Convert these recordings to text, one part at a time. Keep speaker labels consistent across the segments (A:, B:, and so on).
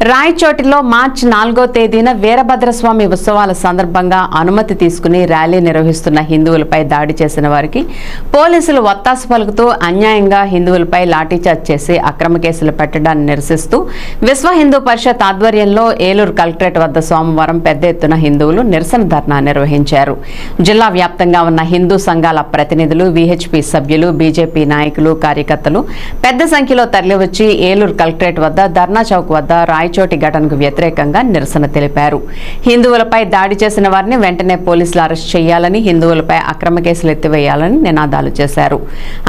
A: రాయచోటిలో మార్చి నాలుగో తేదీన వీరభద్రస్వామి ఉత్సవాల సందర్భంగా అనుమతి తీసుకుని ర్యాలీ నిర్వహిస్తున్న హిందువులపై దాడి చేసిన వారికి పోలీసులు వత్తాసు పలుకుతూ అన్యాయంగా హిందువులపై లాఠీచార్జ్ చేసి అక్రమ కేసులు పెట్టడాన్ని నిరసిస్తూ విశ్వ హిందూ పరిషత్ ఆధ్వర్యంలో ఏలూరు కలెక్టరేట్ వద్ద సోమవారం పెద్ద ఎత్తున హిందువులు నిరసన ధర్నా నిర్వహించారు. జిల్లా వ్యాప్తంగా ఉన్న హిందూ సంఘాల ప్రతినిధులు విహెచ్పి సభ్యులు బీజేపీ నాయకులు కార్యకర్తలు పెద్ద సంఖ్యలో తరలివచ్చి ఏలూరు కలెక్టరేట్ వద్ద ధర్నా చౌక్ వద్ద రాయచోటి ఘటనకు వ్యతిరేకంగా నిరసన తెలిపారు. హిందువులపై దాడి చేసిన వారిని వెంటనే పోలీసులు అరెస్ట్ చేయాలని హిందువులపై అక్రమ కేసులు ఎత్తివేయాలని నినాదాలు చేశారు.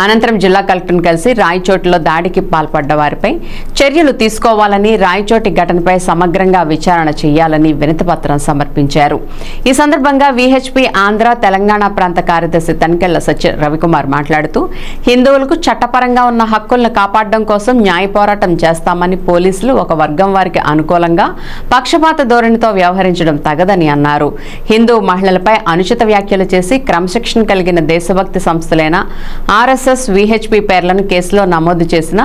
A: అనంతరం జిల్లా కలెక్టర్ను కలిసి రాయచోటిలో దాడికి పాల్పడ్డ వారిపై చర్యలు తీసుకోవాలని రాయచోటి ఘటనపై సమగ్రంగా విచారణ చేయాలని వినతిపత్రం సమర్పించారు. ఈ సందర్భంగా విహెచ్పి ఆంధ్ర తెలంగాణ ప్రాంత కార్యదర్శి తనికెళ్ళ సత్య రవికుమార్ మాట్లాడుతూ హిందువులకు చట్టపరంగా ఉన్న హక్కులను కాపాడడం కోసం న్యాయ పోరాటం చేస్తామని పోలీసులు ఒక వర్గం వారి వారికి అనుకూలంగా పక్షపాత ధోరణితో వ్యవహరించడం తగదని అన్నారు. హిందూ మహిళలపై అనుచిత వ్యాఖ్యలు చేసి క్రమశిక్షణ కలిగిన దేశభక్తి సంస్థలైన ఆర్ఎస్ఎస్ విహెచ్పి పేర్లను కేసులో నమోదు చేసిన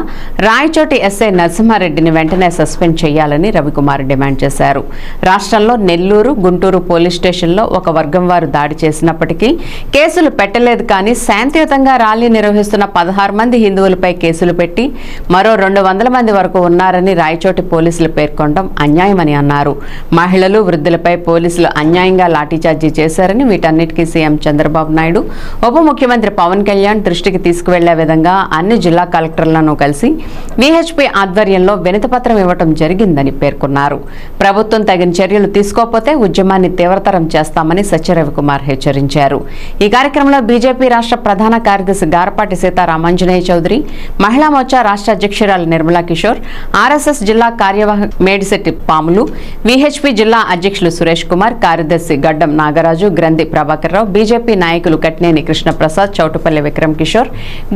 A: రాయచోటి ఎస్ఐ నరసింహారెడ్డిని వెంటనే సస్పెండ్ చేయాలని రవికుమార్ డిమాండ్ చేశారు. రాష్ట్రంలో నెల్లూరు గుంటూరు పోలీస్ స్టేషన్లో ఒక వర్గం వారు దాడి చేసినప్పటికీ కేసులు పెట్టలేదు కానీ శాంతియుతంగా ర్యాలీ నిర్వహిస్తున్న పదహారు మంది హిందువులపై కేసులు పెట్టి మరో రెండు వందల మంది వరకు ఉన్నారని రాయచోటి పోలీసులు పేర్కొనడం అన్యాయమని అన్నారు. మహిళలు వృద్ధులపై పోలీసులు అన్యాయంగా లాఠీచార్జీ చేశారని వీటన్నిటికీ సీఎం చంద్రబాబు నాయుడు ఉప ముఖ్యమంత్రి పవన్ కళ్యాణ్ దృష్టికి తీసుకువెళ్ళే విధంగా అన్ని జిల్లా కలెక్టర్లను కలిసి విహెచ్పి ఆధ్వర్యంలో వినతిపత్రం ఇవ్వటం జరిగిందని పేర్కొన్నారు. ప్రభుత్వం తగిన చర్యలు తీసుకోకపోతే ఉద్యమాన్ని తీవ్రతరం చేస్తామని సత్యరవికుమార్ హెచ్చరించారు. ఈ కార్యక్రమంలో బీజేపీ రాష్ట్ర ప్రధాన కార్యదర్శి గారపాటి సీతారామాంజనేయ చౌదరి మహిళా మోర్చా రాష్ట్ర అధ్యక్షురాలు నిర్మలా కిషోర్ ఆర్ఎస్ఎస్ జిల్లా కార్యవాహక మేడిశెట్టి పాములు. విహెచ్పి జిల్లా అధ్యక్షులు సురేష్ కుమార్ కార్యదర్శి గడ్డం నాగరాజు గ్రంథి ప్రభాకర్రావు బీజేపీ నాయకులు కట్నేని కృష్ణప్రసాద్ చౌటుపల్లి విక్రమ్ కిషోర్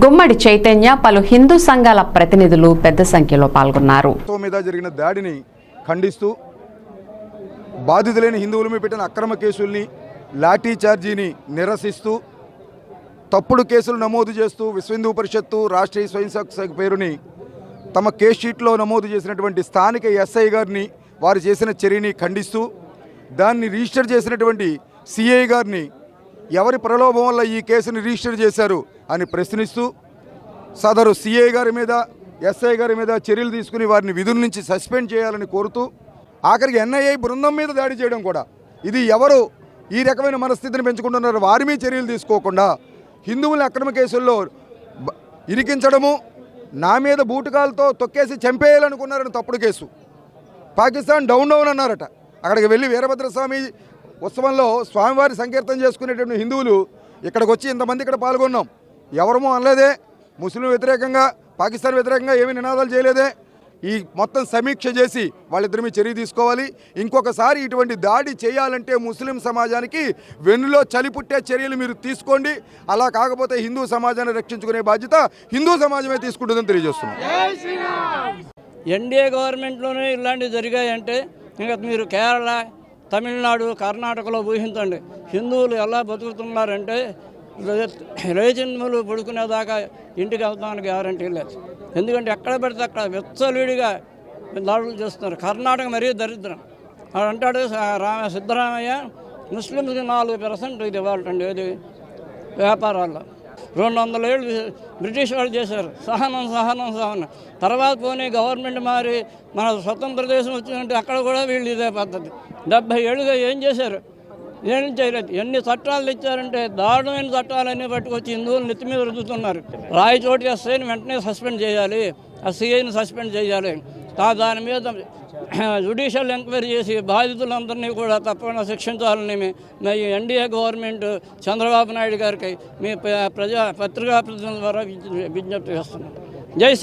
A: గుమ్మడి చైతన్య పలు హిందూ సంఘాల ప్రతినిధులు పెద్ద సంఖ్యలో పాల్గొన్నారు.
B: మీద జరిగిన దాడిని ఖండిస్తూ బాధితులైన హిందువుల మీద పెట్టిన అక్రమ కేసుల్ని లాఠీ చార్జీని నిరసిస్తూ తప్పుడు కేసులు నమోదు చేస్తూ విశ్వ హిందూ పరిషత్తు రాష్ట్రీయ స్వయం సంఘ పేరుని తమ కేస్ షీట్లో నమోదు చేసినటువంటి స్థానిక ఎస్ఐ గారిని వారు చేసిన చర్యని ఖండిస్తూ దాన్ని రిజిస్టర్ చేసినటువంటి సిఐ గారిని ఎవరి ప్రలోభం వల్ల ఈ కేసుని రిజిస్టర్ చేశారు అని ప్రశ్నిస్తూ సదరు సిఐ గారి మీద ఎస్ఐ గారి మీద చర్యలు తీసుకుని వారిని విధుల నుంచి సస్పెండ్ చేయాలని కోరుతూ ఆఖరికి ఎన్ఐఏ బృందం మీద దాడి చేయడం కూడా. ఇది ఎవరు ఈ రకమైన మనస్థితిని పెంచుకుంటున్నారు వారి మీద చర్యలు తీసుకోకుండా హిందువుల అక్రమ కేసుల్లో ఇరికించడము నా మీద బూటకాలతో తొక్కేసి చంపేయాలనుకున్నారని తప్పుడు కేసు. పాకిస్తాన్ డౌన్ డౌన్ అన్నారట. అక్కడికి వెళ్ళి వీరభద్రస్వామి ఉత్సవంలో స్వామివారి సంకీర్తన చేసుకునేటువంటి హిందువులు ఇక్కడికి వచ్చి ఇంతమంది ఇక్కడ పాల్గొన్నాం. ఎవరమో అనలేదే. ముస్లిం వ్యతిరేకంగా పాకిస్తాన్ వ్యతిరేకంగా ఏమీ నినాదాలు చేయలేదే. ఈ మొత్తం సమీక్ష చేసి వాళ్ళిద్దరి మీద చర్య తీసుకోవాలి. ఇంకొకసారి ఇటువంటి దాడి చేయాలంటే ముస్లిం సమాజానికి వెన్నులో చలిపుట్టే చర్యలు మీరు తీసుకోండి. అలా కాకపోతే హిందూ సమాజాన్ని రక్షించుకునే బాధ్యత హిందూ సమాజమే తీసుకుంటుందని తెలియజేస్తున్నాం.
C: ఎన్డీఏ గవర్నమెంట్లోనే ఇలాంటివి జరిగాయంటే ఇంకా మీరు కేరళ తమిళనాడు కర్ణాటకలో ఊహించండి. హిందువులు ఎలా బతుకుతున్నారంటే రేజన్ములు పడుకునేదాకా ఇంటికి వెళ్తానికి గ్యారంటీ లేదు. ఎందుకంటే ఎక్కడ పెడితే అక్కడ విచ్చలుడిగా దాడులు చేస్తున్నారు. కర్ణాటక మరీ దరిద్రం. వాడు అంటాడు రామ సిద్ధరామయ్య ముస్లింస్కి నాలుగు పర్సెంట్ ఇది ఇవ్వాలండి ఏది? వ్యాపారాల్లో. రెండు వందల ఏళ్ళు బ్రిటిష్ వాళ్ళు చేశారు. సహనం సహనం సహనం. తర్వాత పోనీ గవర్నమెంట్ మారి మన స్వతంత్ర దేశం వచ్చిందంటే అక్కడ కూడా వీళ్ళు ఇదే పద్ధతి. డెబ్బై ఏళ్ళుగా ఏం చేశారు? ఏం చేయలేదు. ఎన్ని చట్టాలు ఇచ్చారంటే దారుణమైన చట్టాలన్నీ పట్టుకొచ్చి హిందువులు నెత్తి మీద రుద్దుతున్నారు. చోటు ఎస్ఐని వెంటనే సస్పెండ్ చేయాలి. ఆ సిఐని సస్పెండ్ చేయాలి. తా దాని మీద జుడిషియల్ ఎంక్వైరీ చేసి బాధితులందరినీ కూడా తప్పకుండా శిక్షించాలని మీ ఎన్డీఏ గవర్నమెంట్ చంద్రబాబు నాయుడు గారికి మీ ప్ర- ప్రజా పత్రికా ప్రతినిధుల ద్వారా విజ్ఞప్తి చేస్తున్నాం. జై